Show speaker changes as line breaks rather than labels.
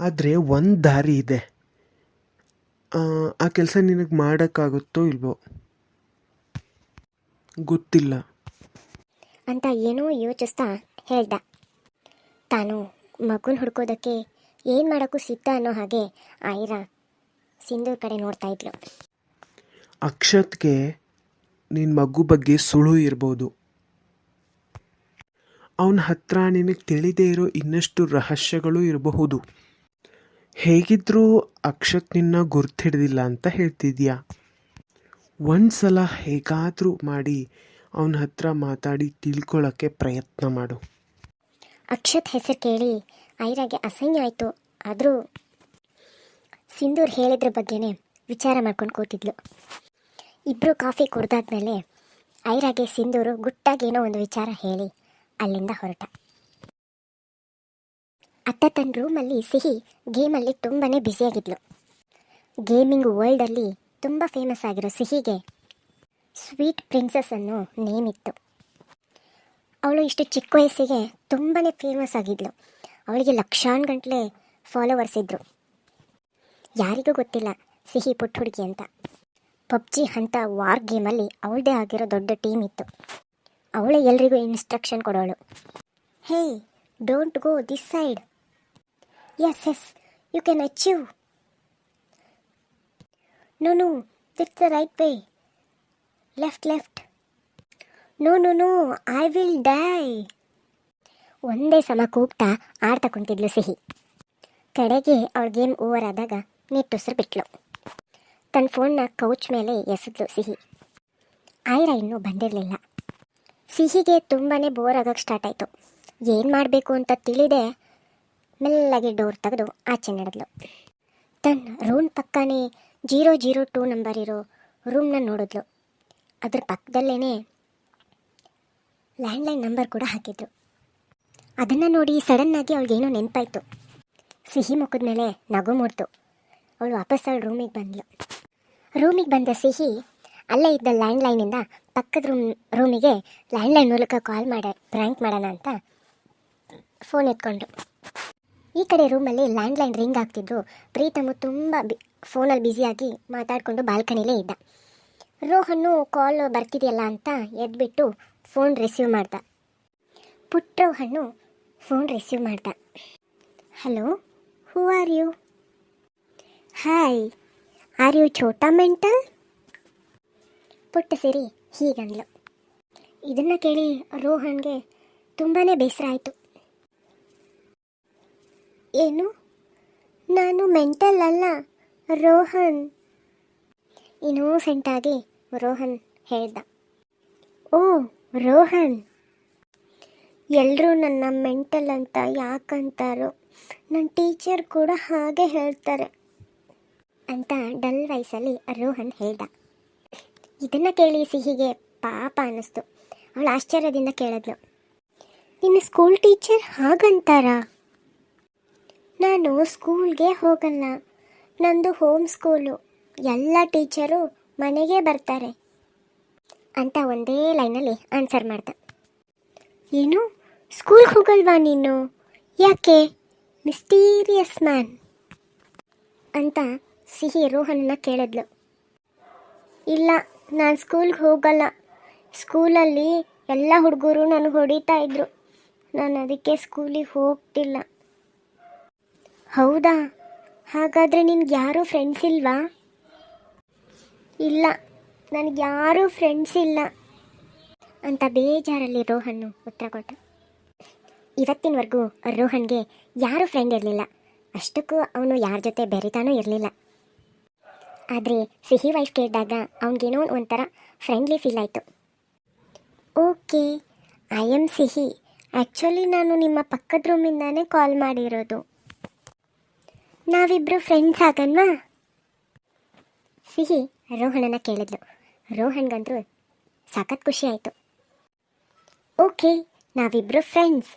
ಆದರೆ ಒಂದು ದಾರಿ ಇದೆ. ಆ, ಕೆಲಸ ನಿನಗೆ ಮಾಡೋಕ್ಕಾಗುತ್ತೋ ಇಲ್ವೋ? ಗೊತ್ತಿಲ್ಲ.
ಅಂತ ಏನೋ ಯೋಚಿಸ್ತಾ ಹೇಳ್ದ. ತಾನು ಮಗುನ ಹುಡ್ಕೋದಕ್ಕೆ ಏನು ಮಾಡೋಕ್ಕೂ ಸಿದ್ಧ ಅನ್ನೋ ಹಾಗೆ ಆಯ್ರ ಸಿಂಧೂರ್ ಕಡೆ ನೋಡ್ತಾ ಇದ್ಲು.
ಅಕ್ಷತ್ಗೆ ನಿನ್ನ ಮಗು ಬಗ್ಗೆ ಸುಳು ಇರ್ಬೋದು. ಅವನ ಹತ್ರ ನಿನಗೆ ತಿಳಿದೇ ಇರೋ ಇನ್ನಷ್ಟು ರಹಸ್ಯಗಳು ಇರಬಹುದು. ಹೇಗಿದ್ರೂ ಅಕ್ಷತ್ ನಿನ್ನ ಗುರ್ತಿಡ್ದಿಲ್ಲ ಅಂತ ಹೇಳ್ತಿದ್ಯಾ? ಒಂದು ಸಲ ಹೇಗಾದರೂ ಮಾಡಿ ಅವನ ಹತ್ರ ಮಾತಾಡಿ ತಿಳ್ಕೊಳ್ಳೋಕ್ಕೆ ಪ್ರಯತ್ನ ಮಾಡು.
ಅಕ್ಷತ್ ಹೆಸರು ಕೇಳಿ ಐರಾಗೆ ಅಸಹ್ಯ ಆಯಿತು. ಆದರೂ ಸಿಂಧೂರ್ ಹೇಳಿದ್ರ ಬಗ್ಗೆನೇ ವಿಚಾರ ಮಾಡ್ಕೊಂಡು ಕೂತಿದ್ಲು. ಇಬ್ಬರು ಕಾಫಿ ಕುಡ್ದಾದ್ಮೇಲೆ ಐರಾಗೆ ಸಿಂಧೂರು ಗುಟ್ಟಾಗೇನೋ ಒಂದು ವಿಚಾರ ಹೇಳಿ ಅಲ್ಲಿಂದ ಹೊರಟ. ಅತ್ತ ತನ್ನ ರೂಮಲ್ಲಿ ಸಿಹಿ ಗೇಮಲ್ಲಿ ತುಂಬಾ ಬ್ಯುಸಿಯಾಗಿದ್ಲು ಗೇಮಿಂಗ್ ವರ್ಲ್ಡಲ್ಲಿ ತುಂಬ ಫೇಮಸ್ ಆಗಿರೋ ಸಿಹಿಗೆ ಸ್ವೀಟ್ ಪ್ರಿನ್ಸಸ್ ಅನ್ನೋ ನೇಮ್ ಇತ್ತು. ಅವಳು ಇಷ್ಟು ಚಿಕ್ಕ ವಯಸ್ಸಿಗೆ ತುಂಬಾ ಫೇಮಸ್ ಆಗಿದ್ಲು. ಅವಳಿಗೆ ಲಕ್ಷಾನ್ ಗಂಟಲೆ ಫಾಲೋವರ್ಸ್ ಇದ್ದರು ಯಾರಿಗೂ ಗೊತ್ತಿಲ್ಲ ಸಿಹಿ ಪುಟ್ಟ ಹುಡುಗಿ ಅಂತ. ಪಬ್ಜಿ ಅಂತ ವಾರ್ ಗೇಮಲ್ಲಿ ಅವಳದೇ ಆಗಿರೋ ದೊಡ್ಡ ಟೀಮ್ ಇತ್ತು. ಅವಳೇ ಎಲ್ರಿಗೂ instruction ಕೊಡೋಳು. Hey don't go this side yes yes you can achieve. No, no, that's the right way. Left left no no no I will die ಒಂದೇ ಸಮ ಕೂಗ್ತಾ ಆಡ್ತಾ ಕುಂತಿದ್ಲು ಸಿಹಿ. ಕಡೆಗೆ ಅವಳ ಗೇಮ್ ಓವರ್ ಆದಾಗ ನಿಟ್ಟುಸಿರು ಬಿಟ್ಲು ತನ್ನ ಫೋನ್ನ ಕೌಚ್ ಮೇಲೆ ಎಸೆದ್ಲು ಸಿಹಿ. ಆಯ್ರಾ ಇನ್ನೂ ಬಂದಿರಲಿಲ್ಲ. ಸಿಹಿಗೆ ತುಂಬಾ ಬೋರ್ ಆಗೋಕ್ಕೆ ಸ್ಟಾರ್ಟ್ ಆಯಿತು. ಏನು ಮಾಡಬೇಕು ಅಂತ ತಿಳಿದೆ ಮೆಲ್ಲಗೆ ಡೋರ್ ತೆಗೆದು ಆಚೆ ನಡೆದ್ಲು. ತನ್ನ ರೂಮ್ ಪಕ್ಕನೇ ಜೀರೋ ಜೀರೋ ಟೂ ನಂಬರ್ ಇರೋ ರೂಮ್ನ ನೋಡಿದ್ಲು. ಅದ್ರ ಪಕ್ಕದಲ್ಲೇ ಲ್ಯಾಂಡ್ಲೈನ್ ನಂಬರ್ ಕೂಡ ಹಾಕಿದ್ರು. ಅದನ್ನು ನೋಡಿ ಸಡನ್ನಾಗಿ ಅವಳಿಗೇನೋ ನೆನಪಾಯಿತು. ಸಿಹಿ ಮುಖದ ಮೇಲೆ ನಗು ಮೂಡ್ತು. ಅವಳು ವಾಪಸ್ ಅವಳು ರೂಮಿಗೆ ಬಂದ್ಲು. ರೂಮಿಗೆ ಬಂದ ಸಿಹಿ ಅಲ್ಲೇ ಇದ್ದ ಲ್ಯಾಂಡ್ಲೈನಿಂದ ಪಕ್ಕದ ರೂಮ್, ರೂಮಿಗೆ ಲ್ಯಾಂಡ್ಲೈನ್ ಮೂಲಕ ಕಾಲ್ ಮಾಡ, ಪ್ರ್ಯಾಂಕ್ ಮಾಡೋಣ ಅಂತ ಫೋನ್ ಎತ್ಕೊಂಡ್ರು ಈ ಕಡೆ ರೂಮಲ್ಲಿ ಲ್ಯಾಂಡ್ ಲೈನ್ ರಿಂಗ್ ಆಗ್ತಿದ್ರು ಪ್ರೀತಮು ತುಂಬ ಬಿ ಫೋನಲ್ಲಿ ಬ್ಯುಸಿಯಾಗಿ ಮಾತಾಡಿಕೊಂಡು ಬಾಲ್ಕನಿಲೇ ಇದ್ದ. ರೋಹನ್ನು ಕಾಲ್ ಬರ್ತಿದೆಯಲ್ಲ ಅಂತ ಎದ್ಬಿಟ್ಟು ಫೋನ್ ರಿಸೀವ್ ಮಾಡ್ದ. ಪುಟ್ಟ ರೋಹನ್ನು ಫೋನ್ ರಿಸೀವ್ ಮಾಡ್ದ. Hello who are you hi are you Chota mental ಪುಟ್ಟ ಸಿರಿ ಹೀಗಂದ್ಲು. ಇದನ್ನು ಕೇಳಿ ರೋಹನ್ಗೆ ತುಂಬಾ ಬೇಸರ ಆಯಿತು ಏನು? ನಾನು ಮೆಂಟಲ್ ಅಲ್ಲ, ರೋಹನ್. ಇನ್ನೋಸೆಂಟ್ ಆಗಿ ರೋಹನ್ ಹೇಳ್ದ. ಓ, ರೋಹನ್. ಎಲ್ಲರೂ ನನ್ನ ಮೆಂಟಲ್ ಅಂತ ಯಾಕಂತಾರೋ ನನ್ನ ಟೀಚರ್ ಕೂಡ ಹಾಗೆ ಹೇಳ್ತಾರೆ ಅಂತ ಡಲ್ ವಯಸ್ಸಲ್ಲಿ ರೋಹನ್ ಹೇಳ್ದ. ಇದನ್ನು ಕೇಳಿ ಸಿಹಿಗೆ ಪಾಪ ಅನ್ನಿಸ್ತು ಅವಳು ಆಶ್ಚರ್ಯದಿಂದ ಕೇಳಿದ್ಲು. ನಿನ್ನ ಸ್ಕೂಲ್ ಟೀಚರ್ ಹಾಗಂತಾರಾ? ನಾನು ಸ್ಕೂಲ್ಗೆ ಹೋಗಲ್ಲ. ನಂದು ಹೋಮ್ ಸ್ಕೂಲು. ಎಲ್ಲ ಟೀಚರು ಮನೆಗೆ ಬರ್ತಾರೆ. ಅಂತ ಒಂದೇ ಲೈನಲ್ಲಿ ಆನ್ಸರ್ ಮಾಡ್ದ. ಏನು? ಸ್ಕೂಲ್ಗೆ ಹೋಗಲ್ವಾ ನೀನು? ಯಾಕೆ? Mysterious man. ಅಂತ ಸಿಹಿ ರೋಹನನ್ನ ಕೇಳಿದ್ಲು. ಇಲ್ಲ, ನಾನು ಸ್ಕೂಲ್ಗೆ ಹೋಗಲ್ಲ. ಸ್ಕೂಲಲ್ಲಿ ಎಲ್ಲ ಹುಡುಗರು ನನಗೆ ಹೊಡಿತಾ ಇದ್ರು. ನಾನು ಅದಕ್ಕೆ ಸ್ಕೂಲಿಗೆ ಹೋಗ್ತಿಲ್ಲ. ಹೌದಾ? ಹಾಗಾದರೆ ನಿನ್ಗೆ ಯಾರೂ ಫ್ರೆಂಡ್ಸ್ ಇಲ್ವಾ? ಇಲ್ಲ, ನನಗೆ ಯಾರೂ ಫ್ರೆಂಡ್ಸ್ ಇಲ್ಲ. ಅಂತ ಬೇಜಾರಲ್ಲಿ ರೋಹನ್ ಉತ್ತರ ಕೊಟ್ಟ ಇವತ್ತಿನವರೆಗೂ ರೋಹನ್ಗೆ ಯಾರೂ ಫ್ರೆಂಡ್ ಇರಲಿಲ್ಲ. ಅಷ್ಟಕ್ಕೂ ಅವನು ಯಾರ ಜೊತೆ ಬೆರಿತಾನೂ ಇರಲಿಲ್ಲ. ಆದರೆ ಸಿಹಿ ವೈಫ್ ಕೇಳಿದಾಗ ಅವನಿಗೇನೋ ಒಂಥರ ಫ್ರೆಂಡ್ಲಿ ಫೀಲ್ ಆಯಿತು. Okay I am Sihi. Actually ನಾನು ನಿಮ್ಮ ಪಕ್ಕದ ರೂಮಿಂದಾನೇ ಕಾಲ್ ಮಾಡಿರೋದು. ನಾವಿಬ್ಬರು ಫ್ರೆಂಡ್ಸ್ ಆಗನ್ವಾ? ಸಿಹಿ ರೋಹಣನ ಕೇಳಿದ್ಲು. ರೋಹಣ್ಗಂತೂ ಸಖತ್ ಖುಷಿ ಆಯಿತು. ಓಕೆ ನಾವಿಬ್ರು ಫ್ರೆಂಡ್ಸ್